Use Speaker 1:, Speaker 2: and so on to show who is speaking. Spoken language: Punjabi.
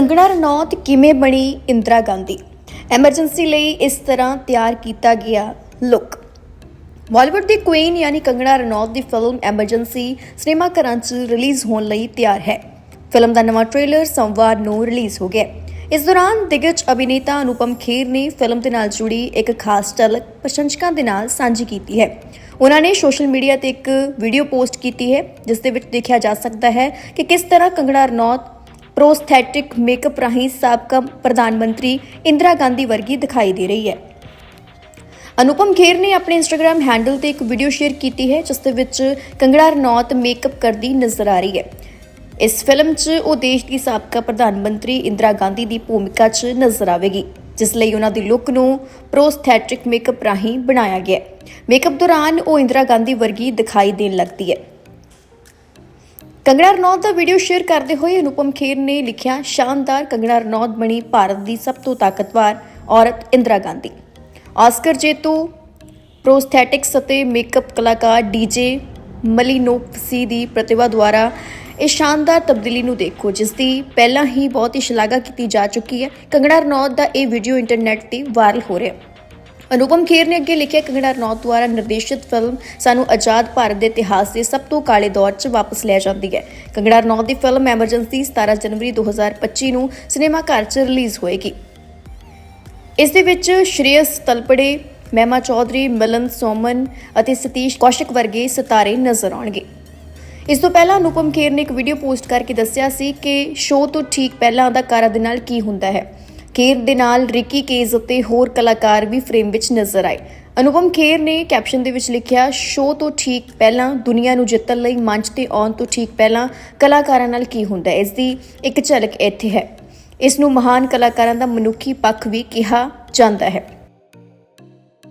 Speaker 1: ਕੰਗਣਾ ਰਣੌਤ ਕਿਵੇਂ ਬਣੀ ਇੰਦਰਾ ਗਾਂਧੀ? ਐਮਰਜੈਂਸੀ ਲਈ ਇਸ ਤਰ੍ਹਾਂ ਤਿਆਰ ਕੀਤਾ ਗਿਆ ਲੁੱਕ ਬਾਲੀਵੁੱਡ ਦੀ ਕੁਈਨ ਯਾਨੀ ਕੰਗਣਾ ਰਣੌਤ ਦੀ ਫਿਲਮ ਐਮਰਜੈਂਸੀ ਸਿਨੇਮਾ ਘਰਾਂ 'ਚ ਰਿਲੀਜ਼ ਹੋਣ ਲਈ ਤਿਆਰ ਹੈ। ਫਿਲਮ ਦਾ ਨਵਾਂ ਟ੍ਰੇਲਰ ਸੋਮਵਾਰ ਨੂੰ ਰਿਲੀਜ਼ ਹੋ ਗਿਆ। ਇਸ ਦੌਰਾਨ ਦਿਗਜ ਅਭਿਨੇਤਾ ਅਨੁਪਮ ਖੇਰ ਨੇ ਫਿਲਮ ਦੇ ਨਾਲ ਜੁੜੀ ਇੱਕ ਖਾਸ ਝਲਕ ਪ੍ਰਸ਼ੰਸਕਾਂ ਦੇ ਨਾਲ ਸਾਂਝੀ ਕੀਤੀ ਹੈ। ਉਹਨਾਂ ਨੇ ਸੋਸ਼ਲ ਮੀਡੀਆ ਤੇ ਇੱਕ ਵੀਡੀਓ ਪੋਸਟ ਕੀਤੀ ਹੈ, ਜਿਸ ਦੇ ਵਿੱਚ ਦੇਖਿਆ ਜਾ ਸਕਦਾ ਹੈ ਕਿ ਕਿਸ ਤਰ੍ਹਾਂ ਕੰਗਣਾ ਰਣੌਤ ਪ੍ਰੋਸਥੈਟਿਕ ਮੇਕਅਪ ਰਾਹੀਂ ਸਾਬਕਾ ਪ੍ਰਧਾਨ ਮੰਤਰੀ ਇੰਦਰਾ ਗਾਂਧੀ ਵਰਗੀ ਦਿਖਾਈ ਦੇ ਰਹੀ ਹੈ। ਅਨੁਪਮ ਖੇਰ ਨੇ ਆਪਣੇ ਇੰਸਟਾਗ੍ਰam ਹੈਂਡਲ ਤੇ ਇੱਕ ਵੀਡੀਓ ਸ਼ੇਅਰ ਕੀਤੀ ਹੈ, ਜਿਸ ਦੇ ਵਿੱਚ ਕੰਗੜਾ ਰਣੌਤ ਮੇਕਅਪ ਕਰਦੀ ਨਜ਼ਰ ਆ ਰਹੀ ਹੈ। ਇਸ ਫਿਲਮ 'ਚ ਉਹ ਦੇਸ਼ ਦੀ ਸਾਬਕਾ ਪ੍ਰਧਾਨ ਮੰਤਰੀ ਇੰਦਰਾ ਗਾਂਧੀ ਦੀ ਭੂਮਿਕਾ 'ਚ ਨਜ਼ਰ ਆਵੇਗੀ, ਜਿਸ ਲਈ ਉਹਨਾਂ ਦੀ ਲੁੱਕ ਨੂੰ ਪ੍ਰੋਸਥੈਟਿਕ ਮੇਕਅਪ ਰਾਹੀਂ ਬਣਾਇਆ ਗਿਆ ਹੈ। ਮੇਕਅਪ ਦੌਰਾਨ ਉਹ ਇੰਦਰਾ ਗਾਂਧੀ ਵਰਗੀ ਦਿਖਾਈ ਦੇਣ ਲੱਗਦੀ ਹੈ। ਕੰਗਣਾ ਰਣੌਤ ਦਾ ਵੀਡੀਓ ਸ਼ੇਅਰ ਕਰਦੇ ਹੋਏ ਅਨੁਪਮ ਖੇਰ ਨੇ ਲਿਖਿਆ, ਸ਼ਾਨਦਾਰ ਕੰਗਣਾ ਰਣੌਤ ਬਣੀ ਭਾਰਤ ਦੀ ਸਭ ਤੋਂ ਤਾਕਤਵਰ ਔਰਤ ਇੰਦਰਾ ਗਾਂਧੀ। ਆਸਕਰ ਜੇਤੂ ਪ੍ਰੋਸਥੈਟਿਕਸ ਅਤੇ ਮੇਕਅਪ ਕਲਾਕਾਰ ਡੀਜੇ ਮਲੀਨੋਪਸੀ ਦੀ ਪ੍ਰਤਿਭਾ ਦੁਆਰਾ ਇਹ ਸ਼ਾਨਦਾਰ ਤਬਦੀਲੀ ਨੂੰ ਦੇਖੋ, ਜਿਸ ਦੀ ਪਹਿਲਾਂ ਹੀ ਬਹੁਤ ਹੀ ਸ਼ਲਾਘਾ ਕੀਤੀ ਜਾ ਚੁੱਕੀ ਹੈ। ਕੰਗਣਾ ਰਣੌਤ ਦਾ ਇਹ ਵੀਡੀਓ ਇੰਟਰਨੈਟ ਤੇ ਵਾਇਰਲ ਹੋ ਰਿਹਾ ਹੈ। ਅਨੁਪਮ ਖੇਰ ਨੇ ਅੱਗੇ ਲਿਖਿਆ ਕੰਗਣਾ ਰਣੌਤ ਦੁਆਰਾ ਨਿਰਦੇਸ਼ਿਤ ਫਿਲਮ ਸਾਨੂੰ ਆਜ਼ਾਦ ਭਾਰਤ ਦੇ ਇਤਿਹਾਸ ਦੇ ਸਭ ਤੋਂ ਕਾਲੇ ਦੌਰ 'ਚ ਵਾਪਸ ਲੈ ਜਾਂਦੀ ਹੈ। ਕੰਗਣਾ ਰਣੌਤ ਦੀ ਫਿਲਮ ਐਮਰਜੈਂਸੀ 17 ਜਨਵਰੀ 2025 ਨੂੰ ਸਿਨੇਮਾ ਘਰ 'ਚ ਰਿਲੀਜ਼ ਹੋਏਗੀ। ਇਸ ਦੇ ਵਿੱਚ ਸ਼੍ਰੇਯਸ ਤਲਪੜੇ, ਮਹਿਮਾ ਚੌਧਰੀ, ਮਿਲਨ ਸੋਮਨ ਅਤੇ ਸਤੀਸ਼ ਕੌਸ਼ਿਕ ਵਰਗੇ ਸਿਤਾਰੇ ਨਜ਼ਰ ਆਉਣਗੇ। ਇਸ ਤੋਂ ਪਹਿਲਾਂ ਅਨੁਪਮ ਖੇਰ ਨੇ ਇੱਕ ਵੀਡੀਓ ਪੋਸਟ ਕਰਕੇ ਦੱਸਿਆ ਸੀ ਕਿ ਸ਼ੋਅ ਤੋਂ ਠੀਕ ਪਹਿਲਾਂ ਅਦਾਕਾਰਾ ਦੇ ਨਾਲ ਕੀ ਹੁੰਦਾ ਹੈ। ਖੇਰ ਦੇ ਨਾਲ ਰਿਕੀ ਕੇਜ਼ ਅਤੇ ਹੋਰ ਕਲਾਕਾਰ ਵੀ ਫਰੇਮ ਵਿੱਚ ਨਜ਼ਰ ਆਏ। ਅਨੁਪਮ ਖੇਰ ਨੇ ਕੈਪਸ਼ਨ ਦੇ ਵਿੱਚ ਲਿਖਿਆ ਸ਼ੋਅ ਤੋਂ ਠੀਕ ਪਹਿਲਾਂ ਦੁਨੀਆ ਨੂੰ ਜਿੱਤਣ ਲਈ ਮੰਚ ਤੇ ਆਉਣ ਤੋਂ ਠੀਕ ਪਹਿਲਾਂ ਕਲਾਕਾਰਾਂ ਨਾਲ ਕੀ ਹੁੰਦਾ? ਇਸ ਦੀ ਇੱਕ ਝਲਕ ਇੱਥੇ ਹੈ। ਇਸ ਨੂੰ ਮਹਾਨ ਕਲਾਕਾਰਾਂ ਦਾ ਮਨੁੱਖੀ ਪੱਖ ਵੀ ਕਿਹਾ ਜਾਂਦਾ ਹੈ।